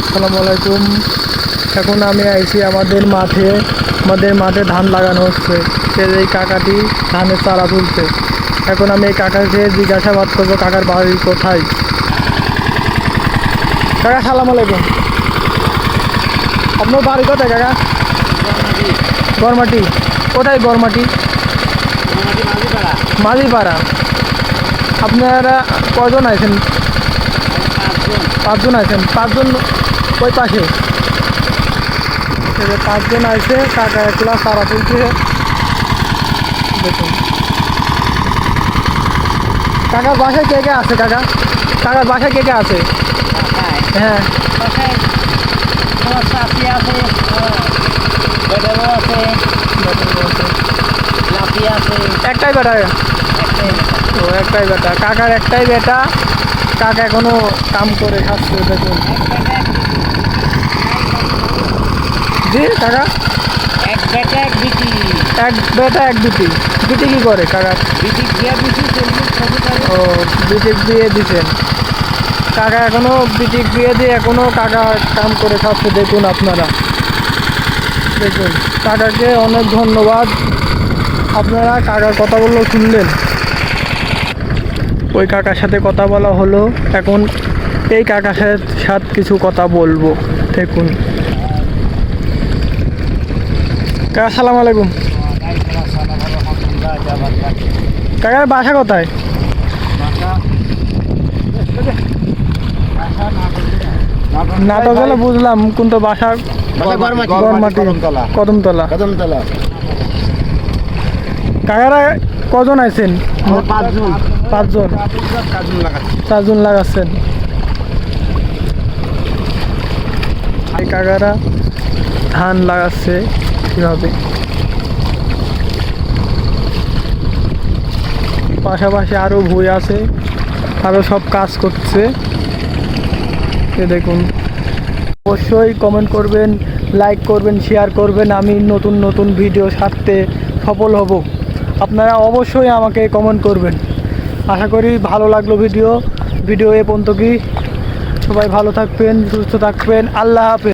আসসালামু আলাইকুম। এখন আমি আইছি আমাদের মাঠে। আমাদের মাঠে ধান লাগানো হচ্ছে। সে এই কাকাটি ধানের চারা তুলছে। এখন আমি এই কাকাকে জিজ্ঞাসাবাদ করব, কাকার বাড়ি কোথায়? কাকা সালাম আলাইকুম। আপনার বাড়ি কোথায়, কাকা? গরমাটি কোথায় গরমাটি মাঝিপাড়া আপনারা কজন আছেন? পাঁচজন আছেন। পাঁচজন ওই পাশে পাঁচজন আছে কাকা একলা সারা তুলছে দেখুন। কাকার বাসায় কে কে আছে কাকা? কাকার বাসায় কে কে আছে? হ্যাঁ। একটাই বেটা? ও একটাই বেটা। কাকার একটাই বেটা। কাকা এখনও কাম করে খাচ্ছে দেখুন। জি কাকা এক বেটা এক বিটি। এক বেটা এক বিটি। বিটি কি করে কাকা বিটি বিয়া দিছি ও বিটিক দিয়ে দিছেন কাকা এখনও বিটিক দিয়ে দিয়ে এখনও কাকা কাম করে খাচ্ছে দেখুন আপনারা। দেখুন কাকাকে অনেক ধন্যবাদ। আপনারা কাকার কথাগুলো শুনলেন। ওই কাকার সাথে কথা বলা হলো। এখন এই কাকার সাথে সাথে কিছু কথা বলব। দেখুন। কাকা সালাম আলাইকুম। কাকার বাসা কোথায়? নাটক হলে বুঝলাম কিন্তু বাসা কদমতলা। কদমতলা। কাকারা কজন আছেন পাঁচজন। চারজন লাগাচ্ছেন। কাকারা ধান লাগাচ্ছে। কীভাবে পাশাপাশি আরও ভুই আছে আরও সব কাজ করছে। এ দেখুন। অবশ্যই কমেন্ট করবেন লাইক করবেন শেয়ার করবেন। আমি নতুন নতুন ভিডিও ছাড়তে সফল হব। আপনারা অবশ্যই আমাকে কমেন্ট করবেন। আশা করি ভালো লাগল ভিডিও ভিডিও এ পর্যন্ত কি? সবাই ভালো থাকবেন, সুস্থ থাকবেন। আল্লাহ হাফেজ।